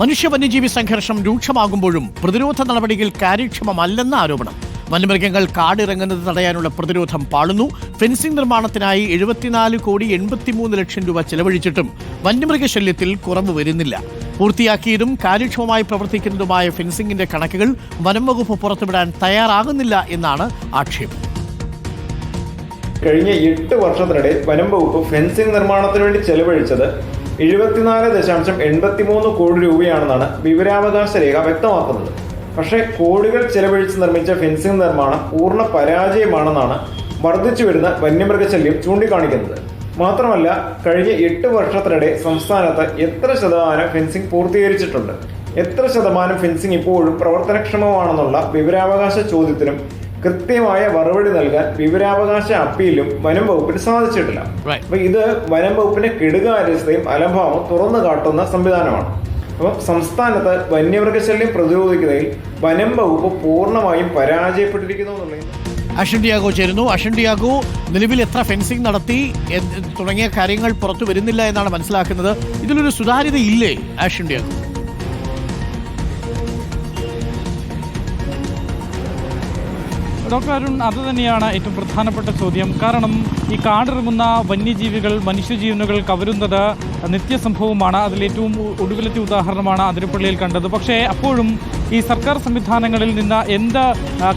മനുഷ്യ വന്യജീവി സംഘർഷം രൂക്ഷമാകുമ്പോഴും പ്രതിരോധ നടപടികൾ കാര്യക്ഷമമല്ലെന്ന ആരോപണം. വന്യമൃഗങ്ങൾ കാടിറങ്ങുന്നത് തടയാനുള്ള പ്രതിരോധം പാളുന്നു. ഫെൻസിംഗ് നിർമ്മാണത്തിനായി എഴുപത്തിനാല് കോടി എൺപത്തിമൂന്ന് ലക്ഷം രൂപ ചെലവഴിച്ചിട്ടും വന്യമൃഗശല്യത്തിൽ കുറവ് വരുന്നില്ല. പൂർത്തിയാക്കിയതും കാര്യക്ഷമമായി പ്രവർത്തിക്കുന്നതുമായ ഫെൻസിംഗിന്റെ കണക്കുകൾ വനം വകുപ്പ് പുറത്തുവിടാൻ തയ്യാറാകുന്നില്ല എന്നാണ് ആക്ഷേപം. കഴിഞ്ഞ എട്ട് വർഷത്തിനിടെ വനം വകുപ്പ് ഫെൻസിംഗ് നിർമ്മാണത്തിന് വേണ്ടി ചെലവഴിച്ചത് എഴുപത്തിനാല് ദശാംശം എൺപത്തിമൂന്ന് കോടി രൂപയാണെന്നാണ് വിവരാവകാശ രേഖ വ്യക്തമാക്കുന്നത്. പക്ഷേ കോടികൾ ചെലവഴിച്ച് നിർമ്മിച്ച ഫെൻസിംഗ് നിർമ്മാണം പൂർണ പരാജയമാണെന്നാണ് വർദ്ധിച്ചു വരുന്ന വന്യമൃഗശല്യം ചൂണ്ടിക്കാണിക്കുന്നത്. മാത്രമല്ല കഴിഞ്ഞ എട്ട് വർഷത്തിനിടെ സംസ്ഥാനത്ത് എത്ര ശതമാനം ഫെൻസിംഗ് പൂർത്തീകരിച്ചിട്ടുണ്ട്? എത്ര ശതമാനം ഫെൻസിംഗ് ഇപ്പോഴും പ്രവർത്തനക്ഷമമാണെന്നുള്ള വിവരാവകാശ ചോദ്യത്തിനും കൃത്യമായ മറുപടി നൽകാൻ വിവരാവകാശ അപ്പീലും വനം വകുപ്പിന് സാധിച്ചിട്ടില്ല. അപ്പൊ ഇത് വനം വകുപ്പിന്റെ കെടുകാര്യസ്ഥയും അലംഭാവം തുറന്നു കാട്ടുന്ന സംവിധാനമാണ്. അപ്പം സംസ്ഥാനത്ത് വന്യമൃഗശല്യം പ്രതിരോധിക്കുന്നതിൽ വനം വകുപ്പ് പൂർണമായും പരാജയപ്പെട്ടിരിക്കുന്നു എന്നുള്ളത് അഷൻ ഡിയാഗോ ചേരുന്നു. അഷൻ ഡിയാഗോ നിലവിൽ എത്ര ഫെൻസിംഗ് നടത്തി തുടങ്ങിയ കാര്യങ്ങൾ പുറത്തു വരുന്നില്ല എന്നാണ് മനസ്സിലാക്കുന്നത്. ഇതിലൊരു സുതാര്യത ഇല്ലേ ആഷൻ ഡിയാഗോ? ഡോക്ടർ അരുൺ അത് തന്നെയാണ് ഏറ്റവും പ്രധാനപ്പെട്ട ചോദ്യം. കാരണം ഈ കാടിറങ്ങുന്ന വന്യജീവികൾ മനുഷ്യജീവനുകൾ കവരുന്നത് നിത്യസംഭവമാണ്. സംഭവമാണ് ഏറ്റവും ഒടുവിലത്തെ ഉദാഹരണമാണ് അതിരപ്പള്ളിയിൽ കണ്ടത്. പക്ഷേ അപ്പോഴും ഈ സർക്കാർ സംവിധാനങ്ങളിൽ നിന്ന് എന്ത്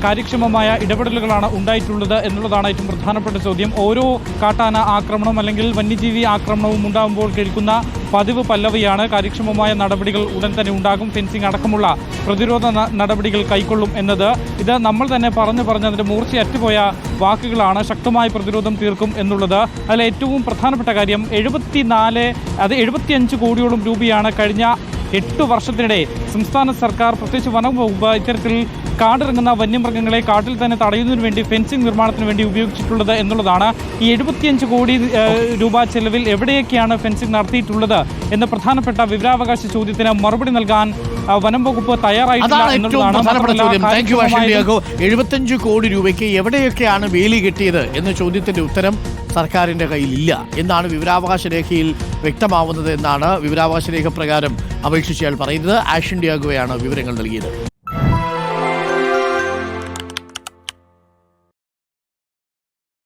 കാര്യക്ഷമമായ ഇടപെടലുകളാണ് ഉണ്ടായിട്ടുള്ളത് എന്നുള്ളതാണ് ഏറ്റവും പ്രധാനപ്പെട്ട ചോദ്യം. ഓരോ കാട്ടാന ആക്രമണം അല്ലെങ്കിൽ വന്യജീവി ആക്രമണവും ഉണ്ടാകുമ്പോൾ കേൾക്കുന്ന പതിവ് പല്ലവിയാണ്. കാര്യക്ഷമമായ നടപടികൾ ഉടൻ തന്നെ ഉണ്ടാകും. ഫെൻസിംഗ് അടക്കമുള്ള പ്രതിരോധ നടപടികൾ കൈക്കൊള്ളും എന്നത് ഇത് നമ്മൾ തന്നെ പറഞ്ഞു പറഞ്ഞ് അതിന്റെ മൂർച്ചയറ്റുപോയ വാക്കുകളാണ് ശക്തമായ പ്രതിരോധം തീർക്കും എന്നുള്ളത്. അതിൽ ഏറ്റവും പ്രധാനപ്പെട്ട കാര്യം എഴുപത്തിനാല് അത് എഴുപത്തിയഞ്ച് കോടിയോളം രൂപയാണ് കഴിഞ്ഞ എട്ട് വർഷത്തിനിടെ സംസ്ഥാന സർക്കാർ പ്രത്യേകിച്ച് വനം വകുപ്പ് ഇത്തരത്തിൽ കാടിറങ്ങുന്ന വന്യമൃഗങ്ങളെ കാട്ടിൽ തന്നെ തടയുന്നതിന് വേണ്ടി ഫെൻസിംഗ് നിർമ്മാണത്തിന് വേണ്ടി ഉപയോഗിച്ചിട്ടുള്ളത് എന്നുള്ളതാണ് ഈ എഴുപത്തിയഞ്ച് കോടി രൂപ ചെലവിൽ എവിടെയൊക്കെയാണ് ഫെൻസിംഗ് നടത്തിയിട്ടുള്ളത് എന്ന പ്രധാനപ്പെട്ട വിവരാവകാശ ചോദ്യത്തിന് മറുപടി നൽകാൻ വനം വകുപ്പ് തയ്യാറായിട്ടില്ല എന്നുള്ളതാണ് കോടി രൂപയ്ക്ക് എവിടെയൊക്കെയാണ് വേലി കെട്ടിയത് എന്ന ചോദ്യത്തിന്റെ ഉത്തരം സർക്കാരിന്റെ കയ്യിലില്ല എന്നാണ് വിവരാവകാശ രേഖയിൽ വ്യക്തമാവുന്നത് എന്നാണ് വിവരാവകാശ രേഖ പ്രകാരം അപേക്ഷിച്ചയാൾ പറയുന്നത്. ആഷൻ ഡിയാഗോയാണ് വിവരങ്ങൾ നൽകിയത്.